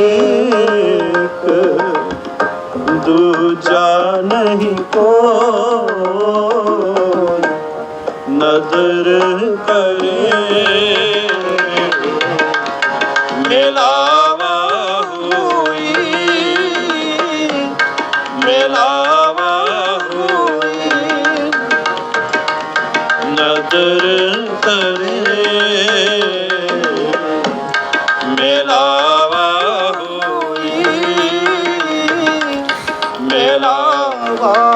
ਏਕ ਦੂਜਾ ਨਹੀਂ ਕੋਈ ਨਦਰ ਕਰੇ ਮਿਲਾਵਾ ਹੋਈ ਮਿਲਾਵਾ ਹੋਈ ਨਦਰ ਕਰੇ Love.